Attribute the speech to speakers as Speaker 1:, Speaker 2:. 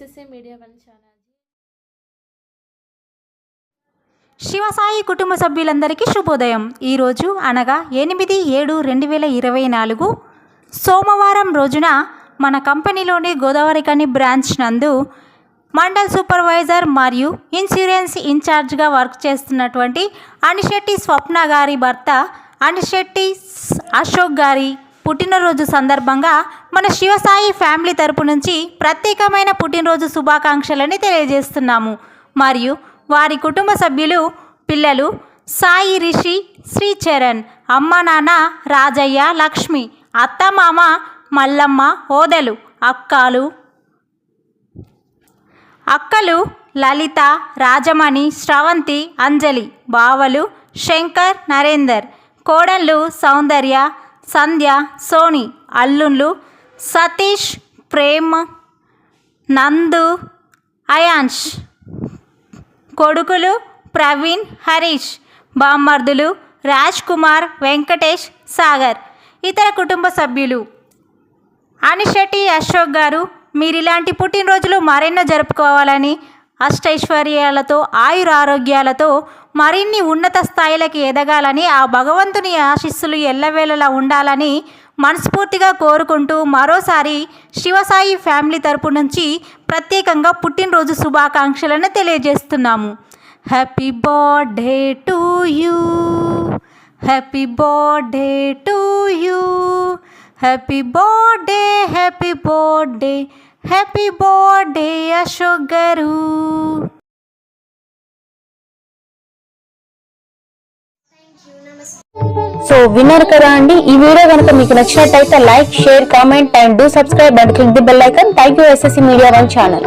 Speaker 1: SSA media one channel
Speaker 2: Shivasai కుటుంబ సభ్యులందరికీ శుభోదయం. ఈరోజు అనగా ఎనిమిది ఏడు రెండు వేల ఇరవై నాలుగు సోమవారం రోజున మన కంపెనీలోని గోదావరికని బ్రాంచ్ నందు మండల్ సూపర్వైజర్ మరియు ఇన్సూరెన్స్ ఇన్ఛార్జ్గా వర్క్ చేస్తున్నటువంటి అనిశెట్టి స్వప్న గారి భర్త అనిశెట్టి అశోక్ గారి పుట్టినరోజు సందర్భంగా మన శివసాయి ఫ్యామిలీ తరపు నుంచి ప్రత్యేకమైన పుట్టినరోజు శుభాకాంక్షలని తెలియజేస్తున్నాము. మరియు వారి కుటుంబ సభ్యులు పిల్లలు సాయి రిషి శ్రీచరణ్ అమ్మ నాన్న రాజయ్య లక్ష్మి అత్త మామ మల్లమ్మ ఓదలు అక్కలు. అక్కలు లలిత రాజమణి శ్రవంతి అంజలి బావలు శంకర్ నరేందర్ కోడళ్ళు సౌందర్య సంధ్య సోని అల్లుళ్ళు సతీష్ ప్రేమ్ నందు అయాన్ష్ కొడుకులు ప్రవీణ్ హరీష్. బామ్మర్దులు రాజ్ కుమార్ వెంకటేష్ సాగర్. ఇతర కుటుంబ సభ్యులు. అనిశెట్టి అశోక్ గారు మీరు ఇలాంటి పుట్టినరోజులు మరెన్నో జరుపుకోవాలని అష్టైశ్వర్యాలతో ఆయుర ఆరోగ్యాలతో మరిన్ని ఉన్నత స్థాయిలకి ఎదగాలని ఆ భగవంతుని ఆశీస్సులు ఎల్లవేళలా ఉండాలని మనస్ఫూర్తిగా కోరుకుంటూ మరోసారి శివసాయి ఫ్యామిలీ తరపు నుంచి ప్రత్యేకంగా పుట్టినరోజు శుభాకాంక్షలను తెలియజేస్తున్నాము. Happy birthday to you happy birthday to you happy birthday happy birthday happy birthday Ashok garu
Speaker 3: so విన్నారు కదా అండి. ఈ వీడియో కనుక మీకు నచ్చినట్టయితే like share comment and do subscribe and click the bell icon thank you SSC media one channel